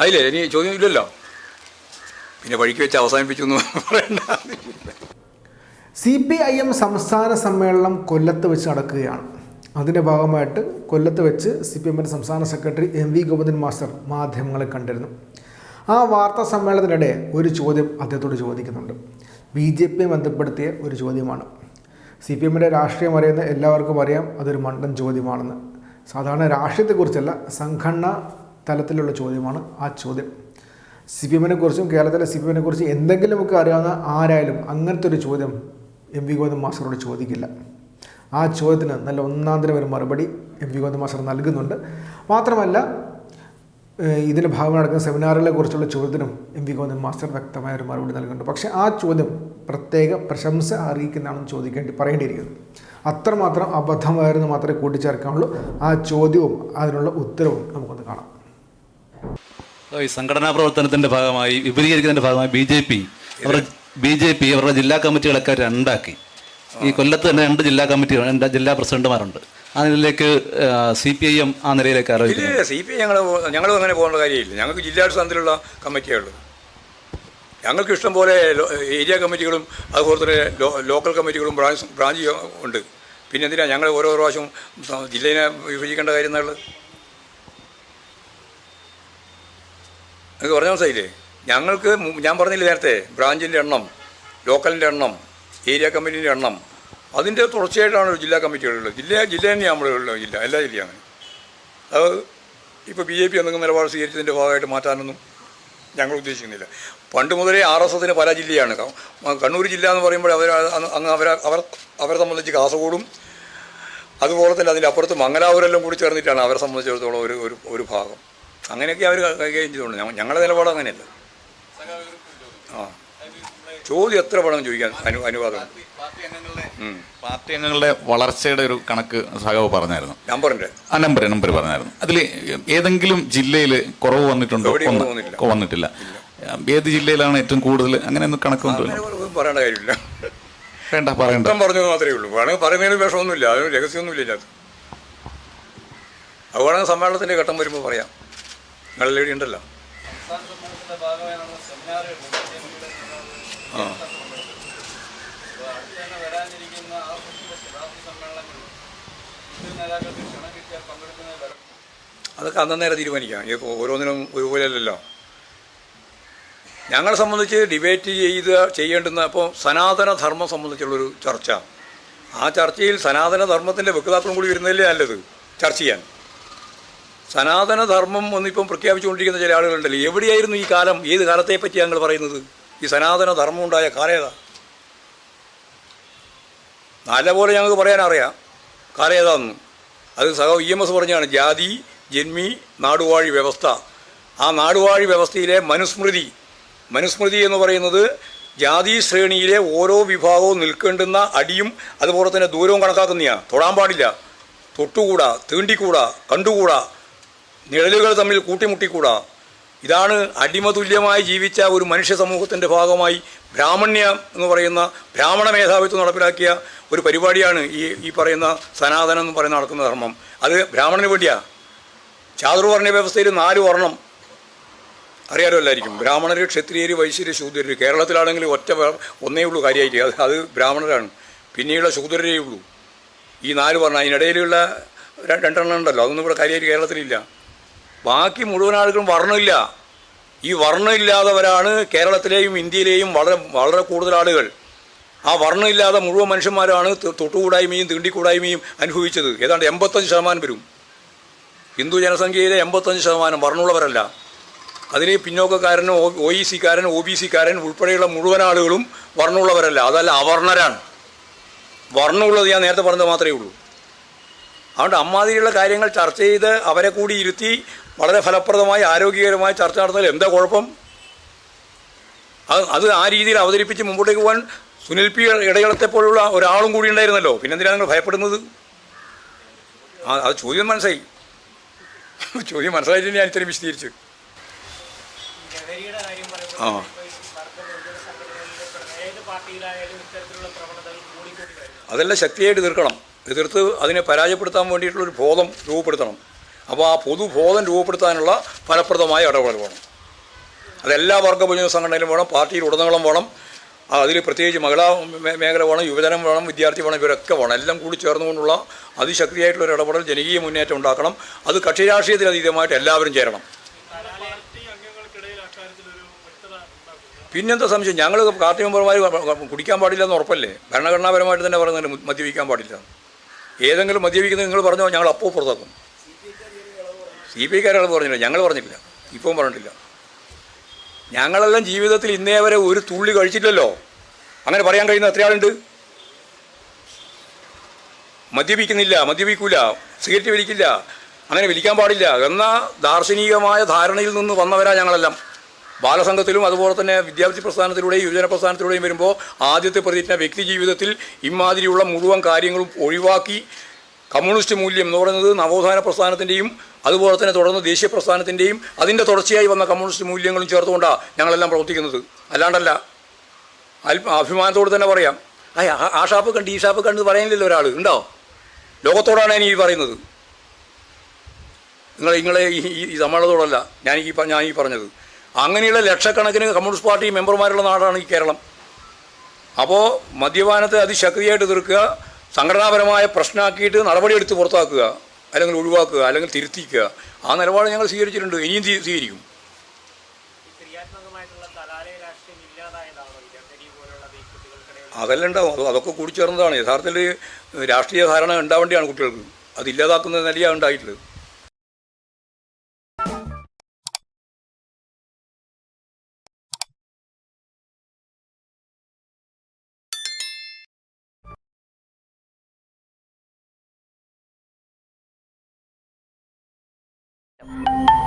അതില്ലേ? ഇനി ചോദ്യം ഇല്ലല്ലോ പിന്നെ വഴിക്ക് വെച്ച് അവസാനിപ്പിച്ചു സി പി ഐ എം സംസ്ഥാന സമ്മേളനം കൊല്ലത്ത് വെച്ച് നടക്കുകയാണ്. അതിന്റെ ഭാഗമായിട്ട് കൊല്ലത്ത് വെച്ച് സി പി എമ്മിന്റെ സംസ്ഥാന secretary M V Govindan master മാധ്യമങ്ങളെ കണ്ടിരുന്നു. ആ വാർത്താ സമ്മേളനത്തിനിടെ ഒരു ചോദ്യം അദ്ദേഹത്തോട് ചോദിക്കുന്നുണ്ട്. ബി ജെ പിയെ ബന്ധപ്പെടുത്തിയ ഒരു ചോദ്യമാണ്. സി പി എമ്മിന്റെ രാഷ്ട്രീയം അറിയുന്ന എല്ലാവർക്കും അറിയാം അതൊരു മണ്ടൻ ചോദ്യമാണെന്ന്. സാധാരണ രാഷ്ട്രീയത്തെക്കുറിച്ചല്ല സംഘടനാ തലത്തിലുള്ള ചോദ്യമാണ് ആ ചോദ്യം. സി പി എമ്മിനെ കുറിച്ചും കേരളത്തിലെ സി പി എമ്മിനെ കുറിച്ച് എന്തെങ്കിലുമൊക്കെ അറിയാവുന്ന ആരായാലും അങ്ങനത്തെ ഒരു ചോദ്യം എം വി ഗോവിന്ദ മാസ്റ്ററോട് ചോദിക്കില്ല. ആ ചോദ്യത്തിന് നല്ല ഒന്നാന്തരം ഒരു മറുപടി എം വി ഗോവിന്ദ മാസ്റ്റർ നൽകുന്നുണ്ട്. മാത്രമല്ല ഇതിന്റെ ഭാഗമായി നടക്കുന്ന സെമിനാറുകളെ കുറിച്ചുള്ള ചോദ്യത്തിനും എം വി ഗോവിന്ദൻ മാസ്റ്റർ വ്യക്തമായ ഒരു മറുപടി നൽകുന്നുണ്ട്. പക്ഷേ ആ ചോദ്യം പ്രത്യേക പ്രശംസ അറിയിക്കുന്നതാണെന്ന് ചോദിക്കേണ്ടി പറയേണ്ടിയിരിക്കുന്നു. അത്രമാത്രം അബദ്ധമായിരുന്നു മാത്രമേ കൂട്ടിച്ചേർക്കാനുള്ളൂ. ആ ചോദ്യവും അതിനുള്ള ഉത്തരവും നമുക്കൊന്ന് കാണാം. ഈ സംഘടനാ പ്രവർത്തനത്തിന്റെ ഭാഗമായി വിപുലീകരിക്കുന്നതിന്റെ ഭാഗമായി ബി ജെ പി അവരുടെ ബി ജെ പി അവരുടെ ജില്ലാ കമ്മിറ്റികളൊക്കെ രണ്ടാക്കി. ഈ കൊല്ലത്ത് തന്നെ രണ്ട് ജില്ലാ കമ്മിറ്റികൾ രണ്ട് ജില്ലാ പ്രസിഡന്റുമാരുണ്ട്. ആ നിലയിലേക്ക് സി പി ഐ എം ആ നിലയിലേക്ക് ആലോചിക്കുന്നു. സി പി ഐ ഞങ്ങൾ ഞങ്ങളും അങ്ങനെ പോകേണ്ട കാര്യമില്ല. ഞങ്ങൾക്ക് ജില്ലാടിസ്ഥാനത്തിലുള്ള കമ്മിറ്റിയേ ഉള്ളൂ. ഞങ്ങൾക്ക് ഇഷ്ടം പോലെ ഏരിയ കമ്മിറ്റികളും അതുപോലെ തന്നെ ലോക്കൽ കമ്മിറ്റികളും ബ്രാഞ്ച് ബ്രാഞ്ച് ഉണ്ട്. പിന്നെ എന്തിനാണ് ഞങ്ങൾ ഓരോ പ്രാവശ്യം ജില്ലയെ വിഭജിക്കേണ്ട കാര്യം എന്നുള്ളത്? നിങ്ങൾക്ക് പറഞ്ഞ മനസ്സിലായില്ലേ? ഞങ്ങൾക്ക് ഞാൻ പറഞ്ഞില്ലേ നേരത്തെ ബ്രാഞ്ചിന്റെ എണ്ണം ലോക്കലിന്റെ എണ്ണം ഏരിയ കമ്മിറ്റീന്റെ എണ്ണം അതിന്റെ തുടർച്ചയായിട്ടാണ് ജില്ലാ കമ്മിറ്റികളുള്ളത്. ജില്ല ജില്ല തന്നെയാണ് നമ്മളുള്ള ജില്ല എല്ലാ ജില്ലയാണ്. അത് ഇപ്പോൾ ബി ജെ പി എന്തെങ്കിലും നിലപാട് സ്വീകരിച്ചതിന്റെ ഭാഗമായിട്ട് മാറ്റാനൊന്നും ഞങ്ങൾ ഉദ്ദേശിക്കുന്നില്ല. പണ്ട് മുതലേ ആർ എസ് എസിന് പല ജില്ലയാണ് കണ്ണൂർ ജില്ല എന്ന് പറയുമ്പോൾ അവർ അങ്ങ് അവർ അവർ അവരെ സംബന്ധിച്ച് കാസർഗോഡും അതുപോലെ തന്നെ അതിന്റെ അപ്പുറത്ത് മംഗലാപുരെല്ലാം കൂടി ചേർന്നിട്ടാണ് അവരെ സംബന്ധിച്ചിടത്തോളം ഒരു ഒരു ഭാഗം. അങ്ങനെയൊക്കെ അവർ കൈകാര്യം ചെയ്തുകൊണ്ട് ഞങ്ങ- ഞങ്ങളുടെ നിലപാട് അങ്ങനെയല്ല. ആ. ചോദ്യം എത്ര പണം ചോദിക്കാൻ അനു അനുവാദം? പാർട്ടി അംഗങ്ങളുടെ വളർച്ചയുടെ ഒരു കണക്ക് സഹാവ് പറഞ്ഞായിരുന്നു. നമ്പറിന്റെ. ആ നമ്പർ നമ്പർ പറഞ്ഞായിരുന്നു. അതിൽ ഏതെങ്കിലും ജില്ലയിൽ കുറവ് വന്നിട്ടുണ്ടോ? വന്നിട്ടില്ല. ഏത് ജില്ലയിലാണ് ഏറ്റവും കൂടുതൽ അങ്ങനെ ഒന്നും കണക്ക് പറയേണ്ട കാര്യമില്ല. വേണ്ട പറയണ്ട. പറഞ്ഞു മാത്രമേ ഉള്ളൂ. വേണമെങ്കിൽ പറയുന്നതിന് വിഷമൊന്നുമില്ല അതിന് രഹസ്യമൊന്നുമില്ല ഇതിനകത്ത്. അത് വേണമെങ്കിൽ സമ്മേളനത്തിന്റെ ഘട്ടം വരുമ്പോൾ പറയാം. നിങ്ങൾ ലേഡി ഉണ്ടല്ലോ. ആ. അതൊക്കെ അന്നേരം തീരുമാനിക്കാം. ഇപ്പോൾ ഓരോന്നിനും ഒരുപോലെയല്ലല്ലോ ഞങ്ങളെ സംബന്ധിച്ച് ഡിബേറ്റ് ചെയ്ത് ചെയ്യേണ്ടുന്ന അപ്പോൾ സനാതനധർമ്മം സംബന്ധിച്ചുള്ളൊരു ചർച്ച. ആ ചർച്ചയിൽ സനാതനധർമ്മത്തിന്റെ ധർമ്മത്തിന്റെ വക്താക്കളും കൂടി വരുന്നതല്ലേ നല്ലത്? ചർച്ച ചെയ്യാൻ. സനാതന ധർമ്മം ഒന്നിപ്പം പ്രഖ്യാപിച്ചുകൊണ്ടിരിക്കുന്ന ചില ആളുകളുണ്ടല്ലോ. എവിടെയായിരുന്നു ഈ കാലം? ഏത് കാലത്തെപ്പറ്റി ഞങ്ങൾ പറയുന്നത്? ഈ സനാതനധർമ്മം ഉണ്ടായ കാലേതാ നല്ലപോലെ ഞങ്ങൾക്ക് പറയാൻ അറിയാം കാലം അത് സഹ ഇ എം എസ് പറഞ്ഞാണ്. ജാതി ജന്മി നാടുവാഴി വ്യവസ്ഥ. ആ നാടുവാഴി വ്യവസ്ഥയിലെ മനുസ്മൃതി മനുസ്മൃതി എന്ന് പറയുന്നത് ജാതി ശ്രേണിയിലെ ഓരോ വിഭാഗവും നിൽക്കേണ്ടുന്ന അടിയും അതുപോലെ തന്നെ ദൂരവും കണക്കാക്കുന്നതാണ് തൊടാൻ പാടില്ല. തൊട്ടുകൂടാ തീണ്ടിക്കൂടാ കണ്ടുകൂടാ. നിഴലുകൾ തമ്മിൽ കൂട്ടിമുട്ടിക്കൂടാ. ഇതാണ് അടിമതുല്യമായി ജീവിച്ച ഒരു മനുഷ്യ സമൂഹത്തിന്റെ ഭാഗമായി ബ്രാഹ്മണ്യ എന്ന് പറയുന്ന ബ്രാഹ്മണ മേധാവിത്വം നടപ്പിലാക്കിയ ഒരു പരിപാടിയാണ് ഈ ഈ പറയുന്ന സനാതനം എന്ന് പറയുന്ന നടക്കുന്ന ധർമ്മം. അത് ബ്രാഹ്മണന് വേണ്ടിയാ. ചാതുർവർണ വ്യവസ്ഥയിൽ നാല് വർണം. അറിയാലോ എല്ലായിരിക്കും ബ്രാഹ്മണർ ക്ഷത്രിയർ വൈശ്യര് ശൂദ്രർ കേരളത്തിലാണെങ്കിൽ ഒറ്റ ഒന്നേ ഉള്ളൂ കാര്യമായിട്ട്. അത് അത് ബ്രാഹ്മണരാണ്. പിന്നെയുള്ള ശൂദ്രരേ ഉള്ളൂ. ഈ നാല് വർണം അതിനിടയിലുള്ള രണ്ടെണ്ണം ഉണ്ടല്ലോ. അതൊന്നും ഇവിടെ കാര്യമായിട്ട് കേരളത്തിലില്ല. ബാക്കി മുഴുവൻ ആളുകളും വർണമില്ല. ഈ വർണമില്ലാത്തവരാണ് കേരളത്തിലെയും ഇന്ത്യയിലെയും വളരെ വളരെ കൂടുതൽ ആളുകൾ. ആ വർണമില്ലാതെ മുഴുവൻ മനുഷ്യന്മാരാണ് തൊട്ടുകൂടായ്മയും തീണ്ടിക്കൂടായ്മയും അനുഭവിച്ചത്. ഏതാണ്ട് എൺപത്തഞ്ച് ശതമാനം വരും. ഹിന്ദു ജനസംഖ്യയിലെ എൺപത്തഞ്ച് ശതമാനം വർണമുള്ളവരല്ല. അതിന് പിന്നോക്കക്കാരനും ഒ ഇ സിക്കാരൻ ഒ ബി സിക്കാരൻ ഉൾപ്പെടെയുള്ള മുഴുവൻ ആളുകളും വർണമുള്ളവരല്ല. അതല്ല അവർണരാണ് വർണമുള്ളത് ഞാൻ നേരത്തെ പറഞ്ഞത് മാത്രമേ ഉള്ളൂ. അതുകൊണ്ട് അമ്മാതിരിയുള്ള കാര്യങ്ങൾ ചർച്ച ചെയ്ത് അവരെ കൂടി ഇരുത്തി വളരെ ഫലപ്രദമായി ആരോഗ്യകരമായി ചർച്ച നടന്നാൽ എന്താ കുഴപ്പം? അത് അത് ആ രീതിയിൽ അവതരിപ്പിച്ച് മുമ്പോട്ടേക്ക് പോകാൻ സുനിൽ പി ഇടയിളത്തെ പോലുള്ള ഒരാളും കൂടി ഉണ്ടായിരുന്നല്ലോ. പിന്നെന്തിനാണ് നിങ്ങൾ ഭയപ്പെടുന്നത്? ആ അത് ചോദ്യം മനസ്സിലായി. ചോദ്യം മനസ്സിലായിട്ട് ഞാൻ ഇത്രയും വിശദീകരിച്ചു ആ. അതെല്ലാം ശക്തിയായിട്ട് എതിർക്കണം എതിർത്ത് അതിനെ പരാജയപ്പെടുത്താൻ വേണ്ടിയിട്ടുള്ളൊരു ബോധം രൂപപ്പെടുത്തണം. അപ്പോൾ ആ പൊതുബോധം രൂപപ്പെടുത്താനുള്ള ഫലപ്രദമായ ഇടപെടൽ വേണം. അതെല്ലാ വർഗ പൊതുജന സംഘടനയിലും വേണം പാർട്ടിയിൽ ഉടനീളം വേണം അതിൽ പ്രത്യേകിച്ച് മഹിളാ മേഖല വേണം യുവജനം വേണം വിദ്യാർത്ഥി വേണം ഇവരൊക്കെ വേണം. എല്ലാം കൂടി ചേർന്നുകൊണ്ടുള്ള അതിശക്തിയായിട്ടുള്ള ഒരു ഇടപെടൽ ജനകീയ മുന്നേറ്റം ഉണ്ടാക്കണം. അത് കക്ഷി രാഷ്ട്രീയത്തിൽ അതീതമായിട്ട് എല്ലാവരും ചേരണം. പിന്നെന്താ സംശയം? ഞങ്ങൾ പാർട്ടി മെമ്പർമാർ കുടിക്കാൻ പാടില്ല എന്ന് ഉറപ്പല്ലേ? ഭരണഘടനാപരമായിട്ട് തന്നെ പറയുന്നുണ്ട് മദ്യപിക്കാൻ പാടില്ല. ഏതെങ്കിലും മദ്യപിക്കുന്നത് നിങ്ങൾ പറഞ്ഞോ ഞങ്ങൾ അപ്പോൾ പുറത്താക്കും. സി പി ഐക്കാർ പറഞ്ഞില്ല ഞങ്ങൾ പറഞ്ഞില്ല ഇപ്പം പറഞ്ഞിട്ടില്ല. ഞങ്ങളെല്ലാം ജീവിതത്തിൽ ഇന്നേ വരെ ഒരു തുള്ളി കഴിച്ചിട്ടില്ലല്ലോ. അങ്ങനെ പറയാൻ കഴിയുന്ന എത്രയാളുണ്ട് മദ്യപിക്കുന്നില്ല മദ്യപിക്കൂല സിഗരറ്റ് വലിക്കില്ല അങ്ങനെ വിളിക്കാൻ പാടില്ല. എന്ന ദാർശനികമായ ധാരണയിൽ നിന്ന് വന്നവരാ ഞങ്ങളെല്ലാം. ബാലസംഘത്തിലും അതുപോലെ തന്നെ വിദ്യാർത്ഥി പ്രസ്ഥാനത്തിലൂടെയും യുവജന പ്രസ്ഥാനത്തിലൂടെയും വരുമ്പോൾ ആദ്യത്തെ പ്രതിജ്ഞ വ്യക്തി ജീവിതത്തിൽ ഇമാതിരിയുള്ള മുഴുവൻ കാര്യങ്ങളും ഒഴിവാക്കി കമ്മ്യൂണിസ്റ്റ് മൂല്യം എന്ന് പറയുന്നത് നവോത്ഥാന പ്രസ്ഥാനത്തിന്റെയും അതുപോലെ തന്നെ തുടർന്ന് ദേശീയ പ്രസ്ഥാനത്തിന്റെയും അതിന്റെ തുടർച്ചയായി വന്ന കമ്മ്യൂണിസ്റ്റ് മൂല്യങ്ങളും ചേർത്തുകൊണ്ടാണ് ഞങ്ങളെല്ലാം പ്രവർത്തിക്കുന്നത്. അല്ലാണ്ടല്ല. അല്പ അഭിമാനത്തോട് തന്നെ പറയാം. ആ ഷാപ്പ് കണ്ട് ഈ ഷാപ്പ് കണ്ട് പറയുന്നില്ലല്ലോ ഒരാൾ ഉണ്ടോ? ലോകത്തോടാണ് ഞാൻ ഈ പറയുന്നത്. നിങ്ങൾ നിങ്ങളെ ഈ സമ്മേളനത്തോടല്ല ഞാൻ ഈ ഞാൻ ഈ പറഞ്ഞത്. അങ്ങനെയുള്ള ലക്ഷക്കണക്കിന് കമ്മ്യൂണിസ്റ്റ് പാർട്ടി മെമ്പർമാരുള്ള നാടാണ് ഈ കേരളം. അപ്പോൾ മദ്യപാനത്തെ അതിശക്തിയായിട്ട് തീർക്കുക സംഘടനാപരമായ പ്രശ്നമാക്കിയിട്ട് നടപടിയെടുത്ത് പുറത്താക്കുക അല്ലെങ്കിൽ ഒഴിവാക്കുക അല്ലെങ്കിൽ തിരുത്തിക്കുക ആ നിലപാട് ഞങ്ങൾ സ്വീകരിച്ചിട്ടുണ്ട്. ഇനിയും സ്വീ- സ്വീകരിക്കും. അതെല്ലാം ഉണ്ടാവും അത് അതൊക്കെ കൂടിച്ചേർന്നതാണ് യഥാർത്ഥത്തിൽ രാഷ്ട്രീയ ധാരണ ഉണ്ടാവേണ്ടിയാണ് കുട്ടികൾക്ക്. അത് ഇല്ലാതാക്കുന്ന നിലയാണ് ഉണ്ടായിട്ടുള്ളത്. Yep.